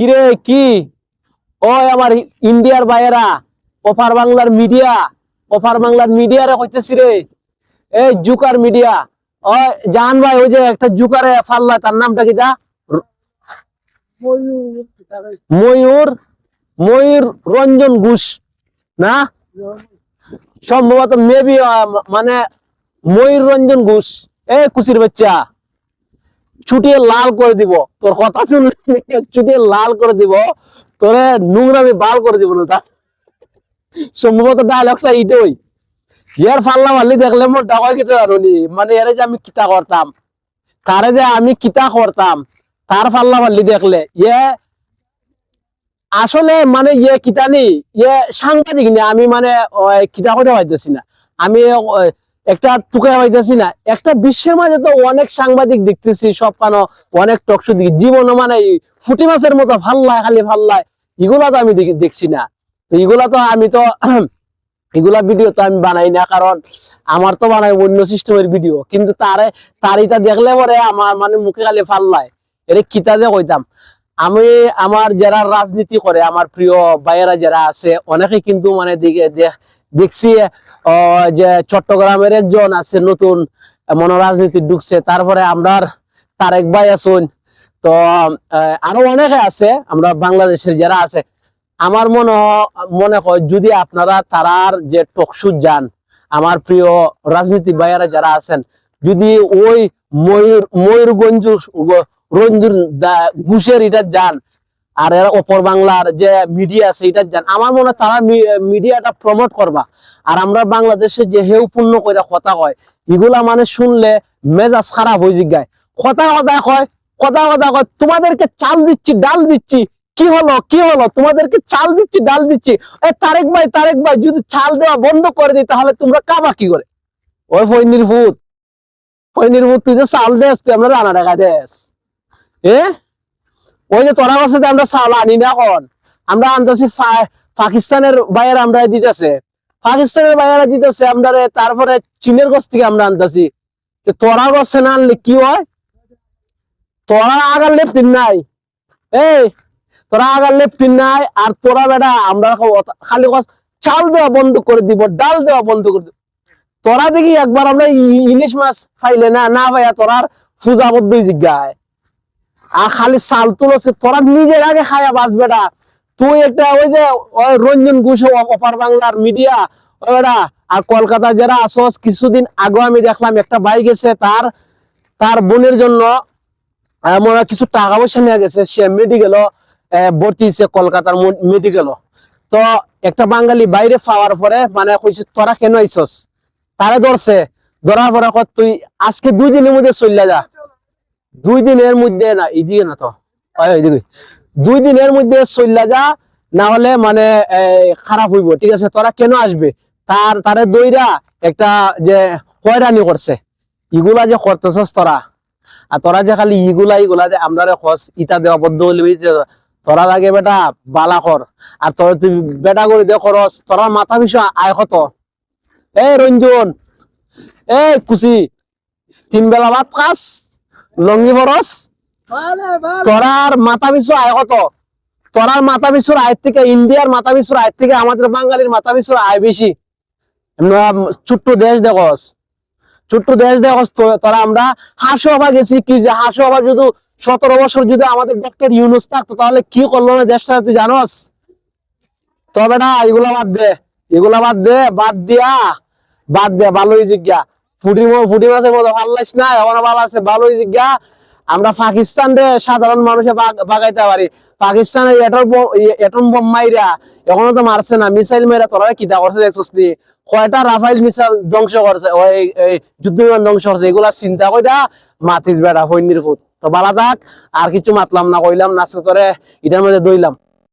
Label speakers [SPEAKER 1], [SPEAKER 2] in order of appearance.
[SPEAKER 1] কিরে, কি? ওই আমার ইন্ডিয়ার বাইরা ওপার বাংলার মিডিয়া ওপার বাংলার মিডিয়ারে কইতেছি রে। এই জুকার মিডিয়া ওই জান ভাই, ওই যে একটা জুকারে ফাল্লা, তার নামটা কি যা? ময়ূর ময়ূর রঞ্জন ঘোষ, না? সম্ভবত মেবি মানে ময়ূর রঞ্জন ঘোষ। এ কুচির বাচ্চা। ছুটিয়ে লাল করে দিব। তোর কথা শুনলে ছুটিয়ে লাল করে দিব। তোরে নোংরামি বাল করে দিব না তা। সম্ভবত ডায়লগটা ইটই ইয়ার ফাল্লা মারলি দেখলে মোর ডাকাই কিতা জানি মানে এরে যে আমি কিতা করতাম, তারে যে আমি কিতা করতাম, তার ফাল্লা মারলি দেখলে। ইয়ে আসলে মানে ইয়ে কিতা নি ইয়ে সাংবাদিক না। আমি মানে কিতা করে পাইতেছি না। আমি একটা টুকা পাইতেছি না। একটা বিশ্বের মাঝে তো অনেক সাংবাদিক দেখতেছি, সব কানো অনেক টকশো দিকে জীবনও মানে ফুটি মাছের মতো ফাল্লায়, খালি ফাল্লায়। এগুলা তো আমি দেখছি না। তো এগুলা তো আমি তো এগুলা ভিডিও তো আমি বানাই না, কারণ আমার তো বানাই অন্য সিস্টেমের ভিডিও কিন্তু তারে তার ইটা দেখলে পরে আমার মানে মুখে খালি ফাল্লায়। এরে কিতা যে কইতাম? আমি আমার যারা রাজনীতি করে, আমার প্রিয় ভাইয়েরা যারা আছে, অনেকে কিন্তু মানে দেখছি যে চট্টগ্রামের একজন আছে নতুন মনো রাজনীতি ঢুকছে, তারপরে আমরা তারেক ভাই আছেন। তো আরও অনেকে আছে, আমরা বাংলাদেশের যারা আছে, আমার মনে মনে হয় যদি আপনারা তারার যে টকশুট যান, আমার প্রিয় রাজনীতি ভাইয়ারা যারা আছেন, যদি ওই ময়ূর, ময়ূরগঞ্জ, রঞ্জুর ঘুষের এটা যান আর এরা অপর বাংলার যে মিডিয়া আছে, এটা যান আমার মনে হয় তারা মিডিয়াটা প্রমোট করবা। আর আমরা বাংলাদেশে যে হেউ পূর্ণ করে কথা কয়, এগুলা মানে শুনলে মেজাজ খারাপ হয়ে জিগায়। কথা কথা কয়, কথা কথা কয়, তোমাদেরকে চাল দিচ্ছি, ডাল দিচ্ছি, কি হলো কি হলো? তোমাদেরকে চাল দিচ্ছি, ডাল দিচ্ছি। এ তারেক ভাই তারেক ভাই, যদি চাল দেওয়া বন্ধ করে দিই, তাহলে তোমরা কাবা কি করে? ওই ফৈনির ভূত। ফৈনির ভূত, তুই যে চাল দেস, তুই আমরা রানা টাকা দেস। এ? ওই যে তোরা কাছে আমরা চাল আনি না এখন। আমরা আনতেছি পাকিস্তানের বাইরে আমরা দিতেছে। পাকিস্তানের বাইরে দিতেছে, আমরা তারপরে চীনের কাছ থেকে আমরা আনতেছি। তোরা কাছে না আনলে কি হয়? তোরা আগার লেফটিন নাই। এই, তোরা আগার লেফটিন নাই, আর তোরা বেটা আমরা খালি চাল দেওয়া বন্ধ করে দিব, ডাল দেওয়া বন্ধ করে দিব। তোরা দেখি একবার আমরা ইলিশ মাছ খাইলে না না ভাইয়া তোরার পূজা বদ্ধই জিজ্ঞায়। আর খালি চাল তুলছে, তোরা নিজের আগে খায়া বাস বেটা। তুই একটা ওই যে, ওই রঞ্জন ঘোষ অপার বাংলার মিডিয়া ওরা আর কলকাতা যারা আসস কিছুদিন আগে আমি দেখলাম একটা বাইক গেছে তার তার বোনের জন্য মনে কিছু টাকা পয়সা নিয়ে গেছে, সে মেডিকেল ভর্তি হয়েছে কলকাতার মেডিকেল তো একটা বাঙালি বাইরে পাওয়ার পরে মানে কইছে, তোরা কেন আইসস তারে ধরছে। ধরার পরে তুই আজকে দুই দিনের মধ্যে চলে যা। দুই দিনের মধ্যে না, এদিকে না তো। দুই দিনের মধ্যে চলে যা, না হলে মানে খারাপ হইব, ঠিক আছে? তোরা কেন আসবে? তার, তারে দইরা একটা যে হয়রানি করছে। ইগুলা যে করতেছস তোরা। আর তোরা যে খালি ইগুলা ইগুলা যে আমরা খস ইটা দেওয়া বদ্ধ হইলে তোরা লাগে বেটা বালা কর। আর তোরা তুই বেটা করে দে খরচ তোরা মাথা বিষয় আয় কত? এই রঞ্জন, এই কুচি, তিন বেলা ভাত খাস? লঙ্গি বরস তোরার মাথা পিছু আয় কত? তোরার মাথা পিছুর আয় থেকে ইন্ডিয়ার মাথা পিছুর আয় থেকে আমাদের বাঙালির মাথা পিছুর আয় বেশি। ছোট্ট দেশ দেখস। ছোট্ট দেশ দেখস তোরা আমরা হাসো হবা গেছি কি যে হাসো হবা যদি সতেরো বছর যদি আমাদের ডক্টর ইউনুস থাকতো তাহলে কি করল না দেশটা তুই জানোস? তবে না এগুলা বাদ দে এগুলা বাদ দে বাদ দিয়া বাদ দে ভালোই জিজ্ঞা। ফুটি মাছের মতো ভালো লাগছে না এখনও ভালো আছে, ভালোই জিজ্ঞা আমরা পাকিস্তান সাধারণ মানুষে পারি। এটম বোম মাইরা, এখনও তো মারছে না, মিসাইল মেরা তোরা কিতা করছে দেখছিস কয়টা রাফাইল মিসাইল ধ্বংস করছে যুদ্ধ বিমান ধ্বংস করছে, এগুলা চিন্তা কইরা মাতিস বেড়া হইনির ফুট তো বালা থাক, আর কিছু মাতলাম না, কইলাম না তোরে এটার মধ্যে দইলাম।